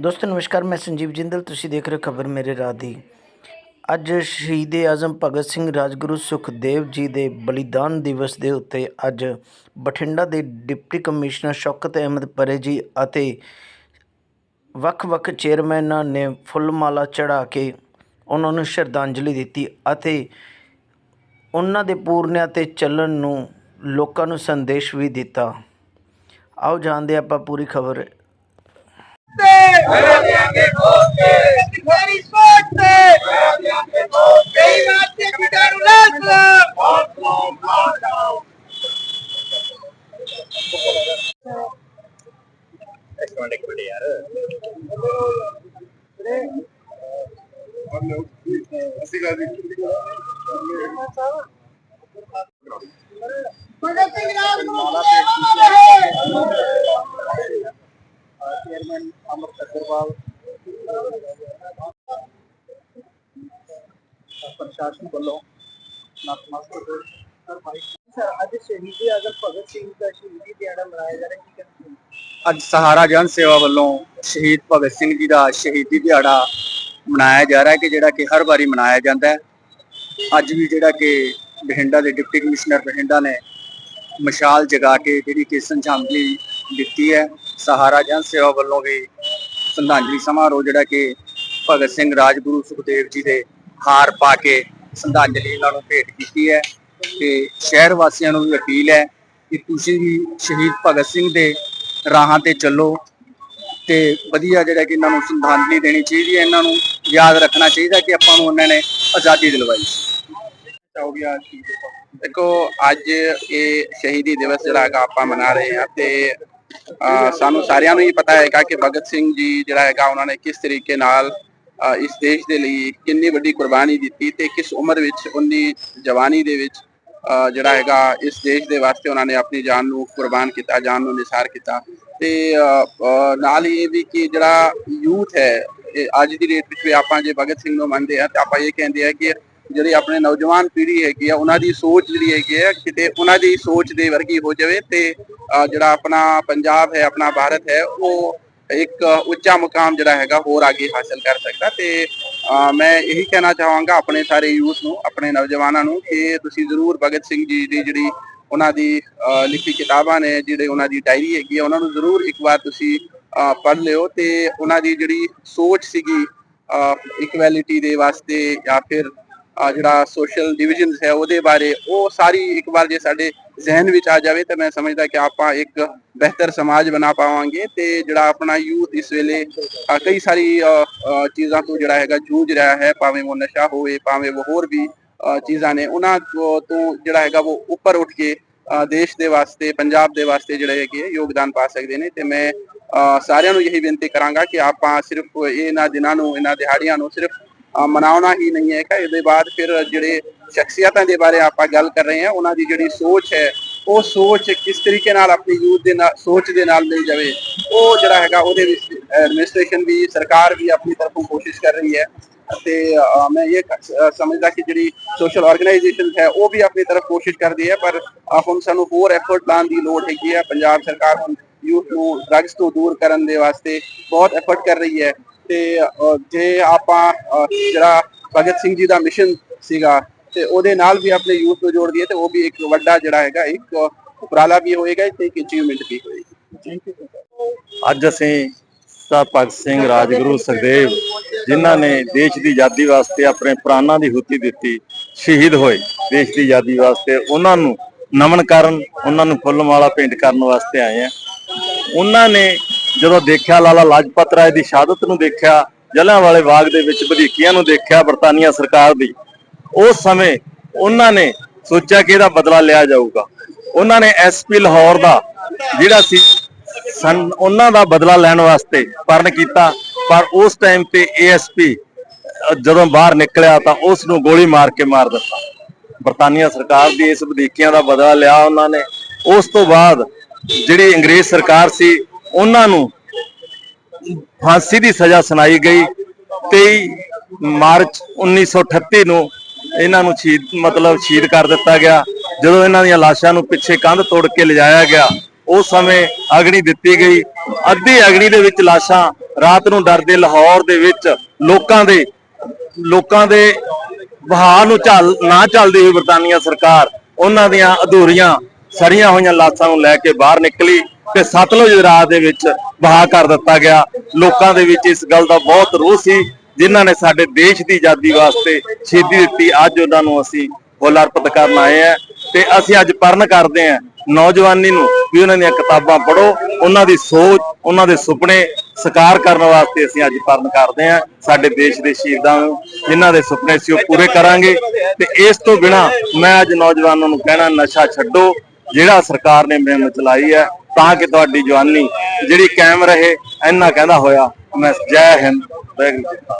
ਦੋਸਤੋ, ਨਮਸਕਾਰ, ਮੈਂ ਸੰਜੀਵ ਜਿੰਦਲ। ਤੁਸੀਂ ਦੇਖ ਰਹੇ ਹੋ ਖਬਰ ਮੇਰੇ ਰਾਹ ਦੀ। ਅੱਜ ਸ਼ਹੀਦ ਆਜ਼ਮ ਭਗਤ ਸਿੰਘ ਰਾਜਗੁਰੂ ਸੁਖਦੇਵ ਜੀ ਦੇ ਬਲੀਦਾਨ ਦਿਵਸ ਦੇ ਉੱਤੇ ਅੱਜ ਬਠਿੰਡਾ ਦੇ ਡਿਪਟੀ ਕਮਿਸ਼ਨਰ ਸ਼ੌਕਤ ਅਹਿਮਦ ਪਰੇ ਜੀ ਅਤੇ ਵੱਖ-ਵੱਖ ਚੇਅਰਮੈਨਾਂ ਨੇ ਫੁੱਲ ਮਾਲਾ ਚੜਾ ਕੇ ਉਹਨਾਂ ਨੂੰ ਸ਼ਰਧਾਂਜਲੀ ਦਿੱਤੀ ਅਤੇ ਉਹਨਾਂ ਦੇ ਪੂਰਨਿਆਂ ਤੇ ਚੱਲਣ ਨੂੰ ਲੋਕਾਂ ਨੂੰ ਸੰਦੇਸ਼ ਵੀ ਦਿੱਤਾ। ਆਓ ਜਾਣਦੇ ਆਪਾਂ ਪੂਰੀ ਖਬਰ Very good. Very much. ਭਗਤ ਪ੍ਰਸ਼ਾਸਨ ਵੱਲੋਂ ਨਤਮਸਤਕ ਸਰ ਅੱਜ ਸ਼ਹੀਦੀ ਆਜ਼ਮ ਭਗਤ ਸਿੰਘ ਦਾ ਸ਼ਹੀਦੀ ਦਿਹਾੜਾ ਮਨਾਇਆ ਜਾ ਰਿਹਾ ਕੀ ਕਹਿੰਦੇ ਅੱਜ ਸਹਾਰਾ ਜਨ ਸੇਵਾ ਵੱਲੋਂ ਸ਼ਹੀਦ ਭਗਤ ਸਿੰਘ ਜੀ ਦਾ ਸ਼ਹੀਦੀ ਦਿਹਾੜਾ ਮਨਾਇਆ ਜਾ ਰਿਹਾ ਹੈ ਕਿ ਜਿਹੜਾ ਕਿ ਹਰ ਵਾਰੀ ਮਨਾਇਆ ਜਾਂਦਾ ਹੈ। ਅੱਜ ਵੀ ਜਿਹੜਾ ਕਿ ਬਠਿੰਡਾ ਦੇ ਡਿਪਟੀ ਕਮਿਸ਼ਨਰ ਬਠਿੰਡਾ ਨੇ ਮਸ਼ਾਲ ਜਗਾ ਕੇ ਜਿਹੜੀ ਕਿ ਸ਼ਰਧਾਂਜਲੀ ਦਿੱਤੀ ਹੈ। ਸਹਾਰਾ ਜਨ ਸੇਵਾ ਵੱਲੋਂ ਵੀ ਸ਼ਰਧਾਂਜਲੀ ਸਮਾਰੋਹ ਜਿਹੜਾ ਕਿ ਭਗਤ ਸਿੰਘ ਰਾਜਗੁਰੂ ਸੁਖਦੇਵ ਜੀ ਦੇ ਹਾਰ ਪਾ ਕੇ ਸ਼ਰਧਾਂਜਲੀ ਇਹਨਾਂ ਨੂੰ ਭੇਟ ਕੀਤੀ ਹੈ ਤੇ ਸ਼ਹਿਰ ਵਾਸੀਆਂ ਨੂੰ ਵੀ ਅਪੀਲ ਹੈ ਕਿ ਤੁਸੀਂ ਵੀ ਸ਼ਹੀਦ ਭਗਤ ਸਿੰਘ ਦੇ ਰਾਹਾਂ ਤੇ ਚੱਲੋ ਤੇ ਵਧੀਆ ਜਿਹੜਾ ਕਿ ਇਹਨਾਂ ਨੂੰ ਸ਼ਰਧਾਂਜਲੀ ਦੇਣੀ ਚਾਹੀਦੀ ਹੈ, ਇਹਨਾਂ ਨੂੰ ਯਾਦ ਰੱਖਣਾ ਚਾਹੀਦਾ ਕਿ ਆਪਾਂ ਨੂੰ ਉਹਨਾਂ ਨੇ ਆਜ਼ਾਦੀ ਦਿਲਵਾਈ ਸੀ। ਚਾਹੋਗੇ ਅੱਜ ਦੇਖੋ, ਅੱਜ ਇਹ ਸ਼ਹੀਦੀ ਦਿਵਸ ਜਿਹੜਾ ਹੈਗਾ ਆਪਾਂ ਮਨਾ ਰਹੇ ਹਾਂ ਤੇ ਸਾਨੂੰ ਸਾਰਿਆਂ ਨੂੰ ਹੀ ਪਤਾ ਹੈਗਾ ਕਿ ਭਗਤ ਸਿੰਘ ਜੀ ਜਿਹੜਾ ਹੈਗਾ ਉਹਨਾਂ ਨੇ ਕਿਸ ਤਰੀਕੇ ਨਾਲ ਇਸ ਦੇਸ਼ ਦੇ ਲਈ ਕਿੰਨੀ ਵੱਡੀ ਕੁਰਬਾਨੀ ਦਿੱਤੀ ਤੇ ਕਿਸ ਉਮਰ ਵਿੱਚ ਉਨੀ ਜਵਾਨੀ ਦੇ ਵਿੱਚ ਅਹ, ਜਿਹੜਾ ਹੈਗਾ ਇਸ ਦੇਸ਼ ਦੇ ਵਾਸਤੇ ਉਹਨਾਂ ਨੇ ਆਪਣੀ ਜਾਨ ਨੂੰ ਕੁਰਬਾਨ ਕੀਤਾ ਜਾਨ ਨੂੰ ਨਿਸਾਰ ਕੀਤਾ। ਤੇ ਅਹ, ਨਾਲ ਹੀ ਇਹ ਵੀ ਕਿ ਜਿਹੜਾ ਯੂਥ ਹੈ ਅੱਜ ਦੀ ਡੇਟ ਵਿੱਚ ਵੀ ਆਪਾਂ ਜੇ ਭਗਤ ਸਿੰਘ ਨੂੰ ਮੰਨਦੇ ਆ ਤਾਂ ਆਪਾਂ ਇਹ ਕਹਿੰਦੇ ਆ ਕਿ ਜਿਹੜੀ ਆਪਣੇ ਨੌਜਵਾਨ ਪੀੜ੍ਹੀ ਹੈਗੀ ਆ, ਉਹਨਾਂ ਦੀ ਸੋਚ ਜਿਹੜੀ ਹੈਗੀ ਆ, ਕਿਤੇ ਉਹਨਾਂ ਦੀ ਸੋਚ ਦੇ ਵਰਗੀ ਹੋ ਜਾਵੇ ਤੇ ਜਿਹੜਾ ਆਪਣਾ ਪੰਜਾਬ ਹੈ, ਆਪਣਾ ਭਾਰਤ ਹੈ, ਉਹ ਇੱਕ ਉੱਚਾ ਮੁਕਾਮ ਜਿਹੜਾ ਹੈਗਾ ਹੋਰ ਅੱਗੇ ਹਾਸਲ ਕਰ ਸਕਦਾ ਤੇ ਮੈਂ ਇਹੀ ਕਹਿਣਾ ਚਾਹਾਂਗਾ ਆਪਣੇ ਸਾਰੇ ਯੂਥ ਨੂੰ, ਆਪਣੇ ਨੌਜਵਾਨਾਂ ਨੂੰ ਕਿ ਤੁਸੀਂ ਜ਼ਰੂਰ ਭਗਤ ਸਿੰਘ ਜੀ ਦੀ ਜਿਹੜੀ ਉਹਨਾਂ ਦੀ ਲਿਖੀ ਕਿਤਾਬਾਂ ਨੇ, ਜਿਹੜੇ ਉਹਨਾਂ ਦੀ ਡਾਇਰੀ ਹੈਗੀ ਆ, ਉਹਨਾਂ ਨੂੰ ਜ਼ਰੂਰ ਇੱਕ ਵਾਰ ਤੁਸੀਂ ਪੜ੍ਹ ਲਿਓ ਤੇ ਉਹਨਾਂ ਦੀ ਜਿਹੜੀ ਸੋਚ ਸੀਗੀ ਇਕੁਐਲਿਟੀ ਦੇ ਵਾਸਤੇ ਜਾਂ ਫਿਰ ਜਿਹੜਾ ਸੋਸ਼ਲ ਡਿਵੀਜ਼ਨਸ ਹੈ ਉਹਦੇ ਬਾਰੇ ਉਹ ਸਾਰੀ ਇੱਕ ਵਾਰ ਜੇ ਸਾਡੇ ਜ਼ਿਹਨ ਵਿੱਚ ਆ ਜਾਵੇ ਤਾਂ ਮੈਂ ਸਮਝਦਾ ਕਿ ਆਪਾਂ ਇੱਕ ਬਿਹਤਰ ਸਮਾਜ ਬਣਾ ਪਾਵਾਂਗੇ ਤੇ ਜਿਹੜਾ ਆਪਣਾ ਯੂਥ ਇਸ ਵੇਲੇ ਕਈ ਸਾਰੀ ਚੀਜ਼ਾਂ ਤੋਂ ਜਿਹੜਾ ਹੈਗਾ ਜੂਝ ਰਿਹਾ ਹੈ ਭਾਵੇਂ ਉਹ ਨਸ਼ਾ ਹੋਵੇ ਭਾਵੇਂ ਉਹ ਹੋਰ ਵੀ ਚੀਜ਼ਾਂ ਨੇ ਉਹਨਾਂ ਤੋਂ ਜਿਹੜਾ ਹੈਗਾ ਉਹ ਉੱਪਰ ਉੱਠ ਕੇ ਦੇਸ਼ ਦੇ ਵਾਸਤੇ ਪੰਜਾਬ ਦੇ ਵਾਸਤੇ ਜਿਹੜੇ ਹੈਗੇ ਆ, ਯੋਗਦਾਨ ਪਾ ਸਕਦੇ ਨੇ ਤੇ ਮੈਂ ਸਾਰਿਆਂ ਨੂੰ ਇਹੀ ਬੇਨਤੀ ਕਰਾਂਗਾ ਕਿ ਆਪਾਂ ਸਿਰਫ ਇਹਨਾਂ ਦਿਨਾਂ ਨੂੰ ਇਹਨਾਂ ਦਿਹਾੜੀਆਂ ਨੂੰ ਸਿਰਫ ਮਨਾਉਣਾ ਹੀ ਨਹੀਂ ਹੈ ਕਿ ਇਹਦੇ ਬਾਅਦ ਫਿਰ ਜਿਹੜੇ ਸ਼ਖਸੀਅਤਾਂ ਦੇ ਬਾਰੇ ਆਪਾਂ ਗੱਲ ਕਰ ਰਹੇ ਹਾਂ, ਉਹਨਾਂ ਦੀ ਜਿਹੜੀ ਸੋਚ ਹੈ, ਉਹ ਸੋਚ ਕਿਸ ਤਰੀਕੇ ਨਾਲ ਆਪਣੀ ਯੂਥ ਦੇ ਨਾਲ, ਸੋਚ ਦੇ ਨਾਲ ਮਿਲ ਜਾਵੇ, ਉਹ ਜਿਹੜਾ ਹੈਗਾ ਉਹਦੇ ਵਿੱਚ ਐਡਮਿਨਿਸਟ੍ਰੇਸ਼ਨ ਵੀ, ਸਰਕਾਰ ਵੀ ਆਪਣੀ ਤਰਫੋਂ ਕੋਸ਼ਿਸ਼ ਕਰ ਰਹੀ ਹੈ। ਅਤੇ ਮੈਂ ਇਹ ਸਮਝਦਾ ਕਿ ਜਿਹੜੀ ਸੋਸ਼ਲ ਆਰਗੇਨਾਈਜੇਸ਼ਨ ਹੈ, ਉਹ ਵੀ ਆਪਣੀ ਤਰਫ ਕੋਸ਼ਿਸ਼ ਕਰਦੀ ਹੈ, ਪਰ ਹੁਣ ਸਾਨੂੰ ਹੋਰ ਐਫਰਟ ਲਾਉਣ ਦੀ ਲੋੜ ਹੈਗੀ ਹੈ। ਪੰਜਾਬ ਸਰਕਾਰ ਹੁਣ ਯੂਥ ਨੂੰ ਡਰੱਗਸ ਤੋਂ ਦੂਰ ਕਰਨ ਦੇ ਵਾਸਤੇ ਬਹੁਤ ਐਫਰਟ ਕਰ ਰਹੀ ਹੈ। ਤੇ ਜੇ ਆਪਾਂ ਜਿਹੜਾ ਭਗਤ ਸਿੰਘ ਜੀ ਦਾ ਮਿਸ਼ਨ ਸੀਗਾ ਤੇ ਉਹਦੇ ਨਾਲ ਵੀ ਆਪਣੇ ਯੂਥ ਨੂੰ ਜੋੜ ਦਈਏ ਤੇ ਉਹ ਵੀ ਇੱਕ ਵੱਡਾ ਜਿਹੜਾ ਹੈਗਾ ਇੱਕ ਉਪਰਾਲਾ ਵੀ ਹੋਏਗਾ ਤੇ ਇੱਕ ਅਚੀਵਮੈਂਟ ਵੀ ਹੋਏਗੀ। ਅੱਜ ਅਸੀਂ ਸਰ ਭਗਤ ਸਿੰਘ ਰਾਜਗੁਰੂ ਸੁਖਦੇਵ ਜਿਨ੍ਹਾਂ ਨੇ ਦੇਸ਼ ਦੀ ਆਜ਼ਾਦੀ ਵਾਸਤੇ ਆਪਣੇ ਪ੍ਰਾਣਾਂ ਦੀ ਹੁਤੀ ਦਿੱਤੀ ਸ਼ਹੀਦ ਹੋਏ ਦੇਸ਼ ਦੀ ਆਜ਼ਾਦੀ ਵਾਸਤੇ ਉਹਨਾਂ ਨੂੰ ਨਮਨ ਕਰਨ ਉਹਨਾਂ ਨੂੰ ਫੁੱਲ ਮਾਲਾ ਭੇਂਟ ਕਰਨ ਵਾਸਤੇ ਆਏ ਆ ਉਹਨਾਂ ਨੇ ਜਦੋਂ ਦੇਖਿਆ ਲਾਲਾ ਲਾਜਪਤ ਰਾਏ ਦੀ ਸ਼ਹਾਦਤ ਨੂੰ ਦੇਖਿਆ ਜਲਿਆਂਵਾਲੇ ਬਾਗ ਦੇ ਵਿੱਚ ਵਧੀਕੀਆਂ ਨੂੰ ਦੇਖਿਆ, ਬਰਤਾਨੀਆ ਸਰਕਾਰ ਦੀ, ਉਸ ਸਮੇਂ ਉਹਨਾਂ ਨੇ ਸੋਚਿਆ ਕਿ ਇਹਦਾ ਬਦਲਾ ਲਿਆ ਜਾਊਗਾ। ਉਹਨਾਂ ਨੇ ਐਸਪੀ ਲਾਹੌਰ ਦਾ ਜਿਹੜਾ ਸੀ ਸਨ ਉਹਨਾਂ ਦਾ ਬਦਲਾ ਲੈਣ ਵਾਸਤੇ ਪਰਨ ਕੀਤਾ, ਪਰ ਉਸ ਟਾਈਮ ਤੇ ਏਐਸਪੀ ਜਦੋਂ ਬਾਹਰ ਨਿਕਲਿਆ ਤਾਂ ਉਸ ਨੂੰ ਗੋਲੀ ਮਾਰ ਕੇ ਮਾਰ ਦਿੱਤਾ। ਬਰਤਾਨੀਆ ਸਰਕਾਰ ਦੀ ਇਸ ਵਧੀਕੀਆਂ ਦਾ ਬਦਲਾ ਲਿਆ ਉਹਨਾਂ ਨੇ। ਉਸ ਤੋਂ ਬਾਅਦ ਜਿਹੜੀ ਅੰਗਰੇਜ਼ ਸਰਕਾਰ ਸੀ ਉਹਨਾਂ ਨੂੰ ਫਾਂਸੀ ਦੀ ਸਜ਼ਾ ਸੁਣਾਈ ਗਈ। 23 ਮਾਰਚ 1938 ਨੂੰ ਇਹਨਾਂ ਨੂੰ ਸ਼ਹੀਦ ਮਤਲਬ ਸ਼ਹੀਦ ਕਰ ਦਿੱਤਾ ਗਿਆ। ਜਦੋਂ ਇਹਨਾਂ ਦੀਆਂ ਲਾਸ਼ਾਂ ਨੂੰ ਪਿੱਛੇ ਕੰਧ ਤੋੜ ਕੇ ਲਿਜਾਇਆ ਗਿਆ, ਉਸ ਸਮੇਂ ਅਗਨੀ ਦਿੱਤੀ ਗਈ। ਅੱਧੀ ਅਗਨੀ ਦੇ ਵਿੱਚ ਲਾਸ਼ਾਂ ਰਾਤ ਨੂੰ ਡਰਦੇ ਲਾਹੌਰ ਦੇ ਵਿੱਚ ਲੋਕਾਂ ਦੇ ਲੋਕਾਂ ਦੇ ਵਹਾਅ ਨੂੰ ਝੱਲ, ਨਾ ਝੱਲਦੀ ਹੋਈ ਬਰਤਾਨੀਆ ਸਰਕਾਰ, ਉਹਨਾਂ ਦੀਆਂ ਅਧੂਰੀਆਂ ਸੜੀਆਂ ਹੋਈਆਂ ਲਾਸ਼ਾਂ ਨੂੰ ਲੈ ਕੇ ਬਾਹਰ ਨਿਕਲੀ। ਤੇ ਸਤਲੁਜ ਦਰਿਆ ਦੇ ਵਿੱਚ ਵਹਾ ਕਰ ਦਿੱਤਾ ਗਿਆ। ਲੋਕਾਂ ਦੇ ਵਿੱਚ ਇਸ ਗੱਲ ਦਾ ਬਹੁਤ ਰੋਹ ਸੀ, ਜਿਨ੍ਹਾਂ ਨੇ ਸਾਡੇ ਦੇਸ਼ ਦੀ ਆਜ਼ਾਦੀ ਵਾਸਤੇ ਸ਼ਹੀਦੀ ਦਿੱਤੀ। ਅੱਜ ਉਹਨਾਂ ਨੂੰ ਅਸੀਂ ਫੁੱਲ ਅਰਪਿਤ ਕਰਨ ਆਏ ਆ ਤੇ ਅਸੀਂ ਅੱਜ ਪਰਨ ਕਰਦੇ ਆ ਨੌਜਵਾਨੀ ਨੂੰ ਵੀ ਉਹਨਾਂ ਦੀਆਂ ਕਿਤਾਬਾਂ ਪੜ੍ਹੋ, ਉਹਨਾਂ ਦੀ ਸੋਚ, ਉਹਨਾਂ ਦੇ ਸੁਪਨੇ ਸਾਕਾਰ ਕਰਨ ਵਾਸਤੇ ਅਸੀਂ ਅੱਜ ਪਰਨ ਕਰਦੇ ਆ ਸਾਡੇ ਦੇਸ਼ ਦੇ ਸ਼ਹੀਦਾਂ ਨੂੰ, ਜਿਨ੍ਹਾਂ ਦੇ ਸੁਪਨੇ ਸੀ ਉਹ ਪੂਰੇ ਕਰਾਂਗੇ। ਤੇ ਇਸ ਤੋਂ ਬਿਨਾ ਮੈਂ ਅੱਜ ਨੌਜਵਾਨਾਂ ਨੂੰ ਕਹਿਣਾ, ਨਸ਼ਾ ਛੱਡੋ, ਜਿਹੜਾ ਸਰਕਾਰ ਨੇ ਮੁਹਿੰਮ ਚਲਾਈ ਹੈ ਤਾਂ ਕਿ ਤੁਹਾਡੀ ਜਵਾਨੀ ਜਿਹੜੀ ਕਾਇਮ ਰਹੇ, ਇੰਨਾ ਕਹਿੰਦਾ ਹੋਇਆ, ਮੈਂ ਜੈ ਹਿੰਦ, ਵਾਹਿਗੁਰੂ ਜੀ